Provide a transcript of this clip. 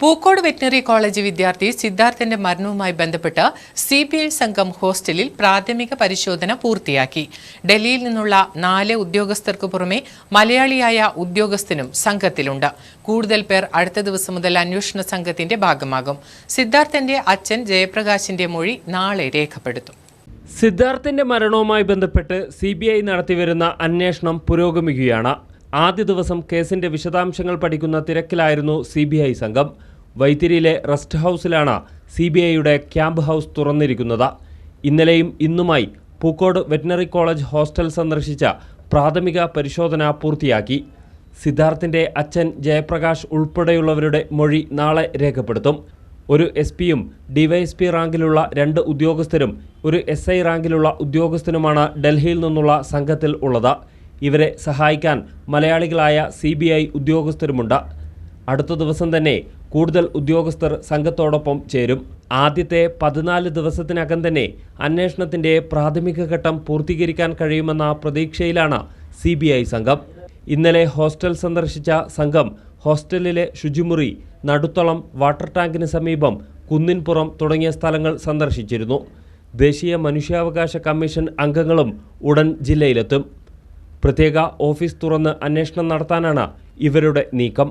Pookode veterinary college വിദ്യാർത്ഥി സിദ്ധാർത്ഥന്റെ മരണവുമായി ബന്ധപ്പെട്ട് സി ബി ഐ സംഘം ഹോസ്റ്റലിൽ പ്രാഥമിക പരിശോധന പൂർത്തിയാക്കി. ഡൽഹിയിൽ നിന്നുള്ള നാല് ഉദ്യോഗസ്ഥർക്കു പുറമെ മലയാളിയായ ഉദ്യോഗസ്ഥനും സംഘത്തിലുണ്ട്. കൂടുതൽ പേർ അടുത്ത ദിവസം മുതൽ അന്വേഷണ സംഘത്തിന്റെ ഭാഗമാകും. സിദ്ധാർത്ഥന്റെ അച്ഛൻ ജയപ്രകാശിന്റെ മൊഴി നാളെ രേഖപ്പെടുത്തും. സിദ്ധാർത്ഥന്റെ മരണവുമായി ബന്ധപ്പെട്ട് സി ബി ഐ നടത്തിവരുന്ന അന്വേഷണം പുരോഗമിക്കുകയാണ്. ആദ്യ ദിവസം കേസിന്റെ വിശദാംശങ്ങൾ പഠിക്കുന്ന തിരക്കിലായിരുന്നു സി സംഘം. വൈത്തിരിയിലെ റെസ്റ്റ് ഹൗസിലാണ് സി ബി ഐയുടെ ക്യാമ്പ് ഹൗസ് തുറന്നിരിക്കുന്നത്. ഇന്നലെയും ഇന്നുമായി പൂക്കോട് വെറ്റിനറി കോളേജ് ഹോസ്റ്റൽ സന്ദർശിച്ച പ്രാഥമിക പരിശോധന പൂർത്തിയാക്കി. സിദ്ധാർത്ഥിന്റെ അച്ഛൻ ജയപ്രകാശ് ഉൾപ്പെടെയുള്ളവരുടെ മൊഴി നാളെ രേഖപ്പെടുത്തും. ഒരു എസ് പിയും ഡിവൈഎസ്പി റാങ്കിലുള്ള രണ്ട് ഉദ്യോഗസ്ഥരും ഒരു എസ് ഐ റാങ്കിലുള്ള ഉദ്യോഗസ്ഥനുമാണ് ഡൽഹിയിൽ നിന്നുള്ള സംഘത്തിൽ ഉള്ളത്. ഇവരെ സഹായിക്കാൻ മലയാളികളായ സി ബി ഐ ഉദ്യോഗസ്ഥരുമുണ്ട്. അടുത്ത ദിവസം തന്നെ കൂടുതൽ ഉദ്യോഗസ്ഥർ സംഘത്തോടൊപ്പം ചേരും. ആദ്യത്തെ പതിനാല് ദിവസത്തിനകം തന്നെ അന്വേഷണത്തിന്റെ പ്രാഥമിക ഘട്ടം പൂർത്തീകരിക്കാൻ കഴിയുമെന്ന പ്രതീക്ഷയിലാണ് സി സംഘം. ഇന്നലെ ഹോസ്റ്റൽ സന്ദർശിച്ച സംഘം ഹോസ്റ്റലിലെ ശുചിമുറി നടുത്തളം വാട്ടർ ടാങ്കിന് സമീപം കുന്നിൻപുറം തുടങ്ങിയ സ്ഥലങ്ങൾ സന്ദർശിച്ചിരുന്നു. ദേശീയ മനുഷ്യാവകാശ കമ്മീഷൻ അംഗങ്ങളും ഉടൻ ജില്ലയിലെത്തും. പ്രത്യേക ഓഫീസ് തുറന്ന് അന്വേഷണം നടത്താനാണ് ഇവരുടെ നീക്കം.